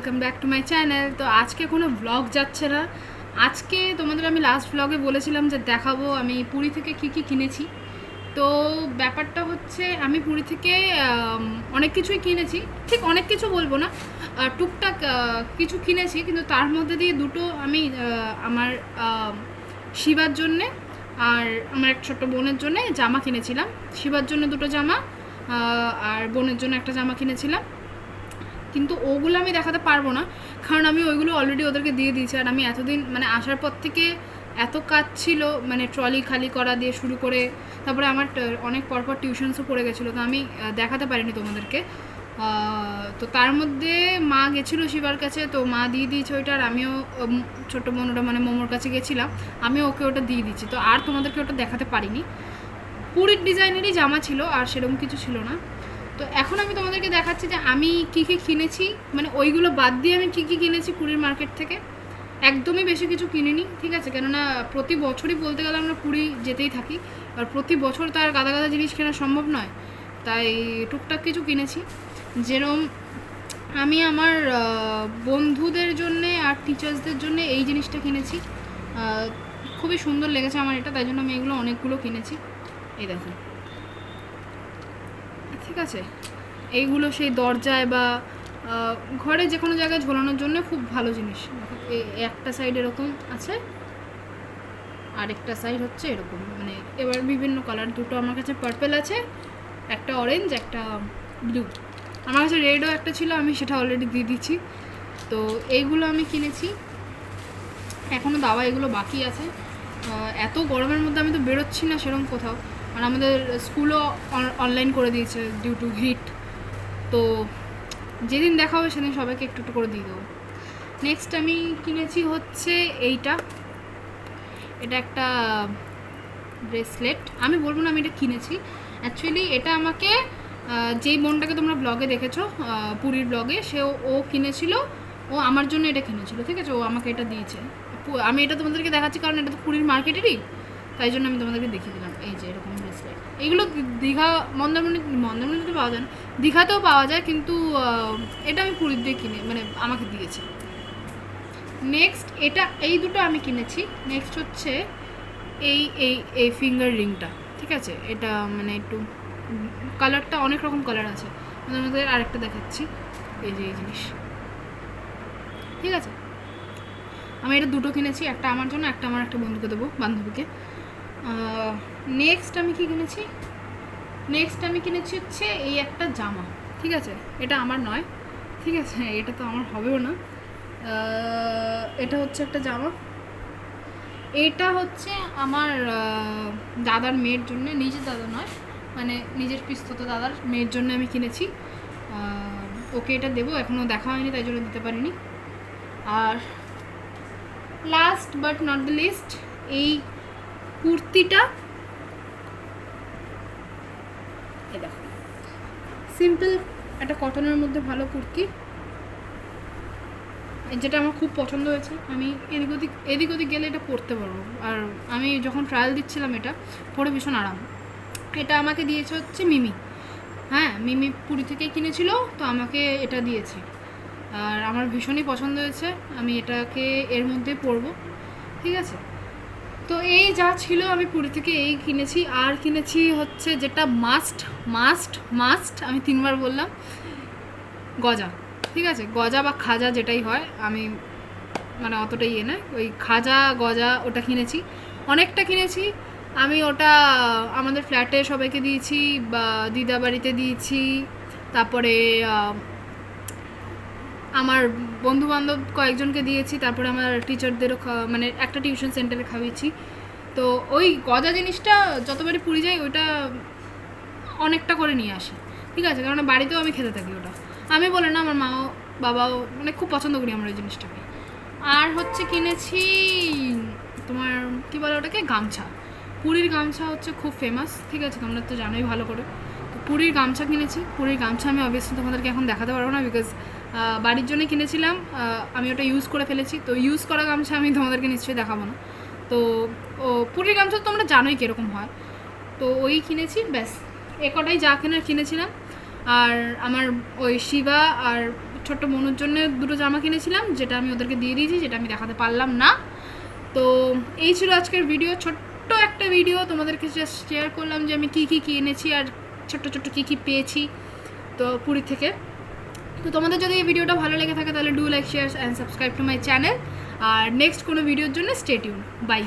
Welcome back to my channel তো আজকে কোনো ব্লগ যাচ্ছে না। আজকে তোমাদের আমি লাস্ট ব্লগে বলেছিলাম যে দেখাবো আমি পুরী থেকে কি কি কিনেছি। তো ব্যাপারটা হচ্ছে আমি পুরী থেকে অনেক কিছুই কিনেছি। ঠিক অনেক কিছু বলব না। টুকটাক কিছু কিনেছি, কিন্তু তার মধ্যে দিয়ে দুটো আমি আমার শিবার জন্যে আর আমার এক ছোট্ট বোনের জন্য জামা কিনেছিলাম। শিবার জন্য দুটো জামা আর বোনের জন্য একটা জামা কিনেছিলাম। কিন্তু ওগুলো আমি দেখাতে পারব না, কারণ আমি ওইগুলো অলরেডি ওদেরকে দিয়ে দিয়েছি। আর আমি এতদিন মানে আসার পর থেকে এত কাজ ছিল মানে ট্রলি খালি করা দিয়ে শুরু করে, তারপরে আমার অনেক পরপর টিউশনসও পড়ে গেছিল, তো আমি দেখাতে পারিনি তোমাদেরকে। তো তার মধ্যে মা গেছিল শিবার কাছে, তো মা দিয়ে দিয়েছে ওইটা, আর আমিও ছোট বোন, ওটা মানে মোমোর কাছে গেছিলাম আমিও ওকে ওটা দিয়ে দিচ্ছি তো আর তোমাদেরকে ওটা দেখাতে পারিনি। পুরীর ডিজাইনেরই জামা ছিল, আর সেরকম কিছু ছিল না। তো এখন আমি তোমাদেরকে দেখাচ্ছি যে আমি কী কী কিনেছি মানে ওইগুলো বাদ দিয়ে আমি কী কী কিনেছি পুরীর মার্কেট থেকে। একদমই বেশি কিছু কিনিনি, ঠিক আছে? কেননা প্রতি বছরই বলতে গেলে আমরা পুরী যেতেই থাকি। আর প্রতি বছর তো আর গাদা গাদা জিনিস কেনা সম্ভব নয়। তাই টুকটাক কিছু কিনেছি। যেরম আমি আমার বন্ধুদের জন্যে আর টিচার্সদের জন্য এই জিনিসটা কিনেছি। খুবই সুন্দর লেগেছে আমার এটা, তাই জন্য আমি এগুলো অনেকগুলো কিনেছি। এই দেখো। ঠিক আছে? এইগুলো সেই দরজায় বা ঘরে যে কোনো জায়গায় ঝোলানোর জন্য খুব ভালো জিনিস। একটা সাইড এরকম আছে, আরেকটা সাইড হচ্ছে এরকম। মানে এবার বিভিন্ন কালার দুটো আমার কাছে পার্পেল আছে, একটা অরেঞ্জ একটা ব্লু আমার কাছে রেডও একটা ছিল, আমি সেটা অলরেডি দিয়ে দিচ্ছি। তো এইগুলো আমি কিনেছি। এখনও দাওয়া এগুলো বাকি আছে। এত গরমের মধ্যে আমি তো বেরোচ্ছি না সেরকম কোথাও। আর আমাদের স্কুলও অনলাইন করে দিয়েছে ডিউ টু হিট তো যেদিন দেখা হবে সেদিন সবাইকে একটু একটু করে দিয়ে দেবো। নেক্সট আমি কিনেছি হচ্ছে এইটা। এটা একটা ব্রেসলেট আমি বলব না আমি এটা কিনেছি। অ্যাকচুয়ালি এটা আমাকে যেই বোনটাকে তোমরা ব্লগে দেখেছ পুরীর ব্লগে সে ও- ও কিনেছিল। ও আমার জন্য এটা কিনেছিল, ঠিক আছে? ও আমাকে এটা দিয়েছে। আমি এটা তোমাদেরকে দেখাচ্ছি কারণ এটা তো পুরীর মার্কেটেরই তাই জন্য আমি তোমাদেরকে দেখিয়ে দিলাম, এই যে এরকম ব্রেসলেট এগুলো দি- দীঘা, মন্দারমণি মন্দারমণিতে পাওয়া যায় না। দীঘাতেও পাওয়া যায়, কিন্তু এটা আমি পুরীর দিয়ে কিনে মানে আমাকে দিয়েছে। নেক্সট এটা, এই দুটো আমি কিনেছি। নেক্সট হচ্ছে এই এই এই ফিঙ্গার রিংটা ঠিক আছে? এটা মানে একটু কালারটা অনেক রকম কালার আছে। আমি তোমাদের আরেকটা দেখাচ্ছি। এই যে, এই জিনিস। ঠিক আছে? আমি এটা দুটো কিনেছি, একটা আমার জন্য, একটা আমার একটা বন্ধুকে দেবো, বান্ধবীকে। নেক্সট আমি কি কিনেছি? নেক্সট আমি কিনেছি হচ্ছে এই একটা জামা, ঠিক আছে? এটা আমার নয়, ঠিক আছে? এটা তো আমার হবেও না। এটা হচ্ছে একটা জামা। এটা হচ্ছে আমার দাদার মেয়ের জন্য, নিজের দাদা নয় মানে নিজের পিস্তত দাদার মেয়ের জন্য আমি কিনেছি। ওকে এটা দেবো এখনও দেখা হয়নি, তাই জন্য দিতে পারিনি। আর last but not the least এই কুর্তিটা। সিম্পল একটা কটনের মধ্যে ভালো কুর্তি। যেটা আমার খুব পছন্দ হয়েছে। আমি এদিক ওদিক এদিক ওদিক গেলে এটা পরতে পারব। আর আমি যখন ট্রায়াল দিচ্ছিলাম এটা, পরে ভীষণ আরাম। এটা আমাকে দিয়েছে হচ্ছে মিমি। হ্যাঁ মিমি পুরী থেকে কিনেছিল, তো আমাকে এটা দিয়েছে। আর আমার ভীষণই পছন্দ হয়েছে। আমি এটাকে এর মধ্যে পরবো। ঠিক আছে? তো এই যা ছিল আমি পুরী থেকে এই কিনেছি। আর কিনেছি হচ্ছে যেটা মাস্ট মাস্ট মাস্ট আমি তিনবার বললাম, গজা, ঠিক আছে? গজা বা খাজা যেটাই হয়, আমি মানে অতটা ইয়ে নয়। ওই খাজা, গজা ওটা কিনেছি। অনেকটা কিনেছি। আমি ওটা আমাদের ফ্ল্যাটে সবাইকে দিয়েছি বা দিদা বাড়িতে দিয়েছি। তারপরে আমার বন্ধু বান্ধব কয়েকজনকে দিয়েছি, তারপরে আমার টিচারদেরও মানে একটা টিউশন সেন্টারে খাওয়িয়েছি তো ওই গজা জিনিসটা যতবারই পুরী যাই ওইটা অনেকটা করে নিয়ে আসি। ঠিক আছে? কারণ বাড়িতেও আমি খেতে থাকি ওটা। আমি বলে না, আমার মাও, বাবাও মানে খুব পছন্দ করি আমরা ওই জিনিসটাকে। আর হচ্ছে কিনেছি তোমার, কি বলে ওটাকে? গামছা। পুরীর গামছা হচ্ছে খুব ফেমাস ঠিক আছে? তোমরা তো জানোই ভালো করে। পুরীর গামছা কিনেছি। পুরীর গামছা আমি অবভিয়াসলি তোমাদেরকে এখন দেখাতে পারব না বিকজ বাড়ির জন্য কিনেছিলাম আমি ওটা ইউজ করে ফেলেছি। তো ইউজ করা গামছা আমি তোমাদেরকে নিশ্চয়ই দেখাবো না। তো, ও, পুরীর গামছা তোমরা জানোই কীরকম হয়। তো ওই কিনেছি, ব্যাস। এ কটাই যা কেনার কিনেছিলাম। আর আমার ওই শিবা আর ছোট্ট মনুর জন্য দুটো জামা কিনেছিলাম, যেটা আমি ওদেরকে দিয়ে দিয়েছি, যেটা আমি দেখাতে পারলাম না। তো এই ছিল আজকের ভিডিও ছোট্ট একটা ভিডিও তোমাদেরকে জাস্ট শেয়ার করলাম যে আমি কী কী কিনেছি আর ছোট্ট ছোট্ট কী কী পেয়েছি তো পুরী থেকে। তো তোমাদের যদি এই ভিডিওটা ভালো লেগে থাকে তাহলে do like share and subscribe to my channel R next কোনো ভিডিওর জন্য স্টেটিউন বাই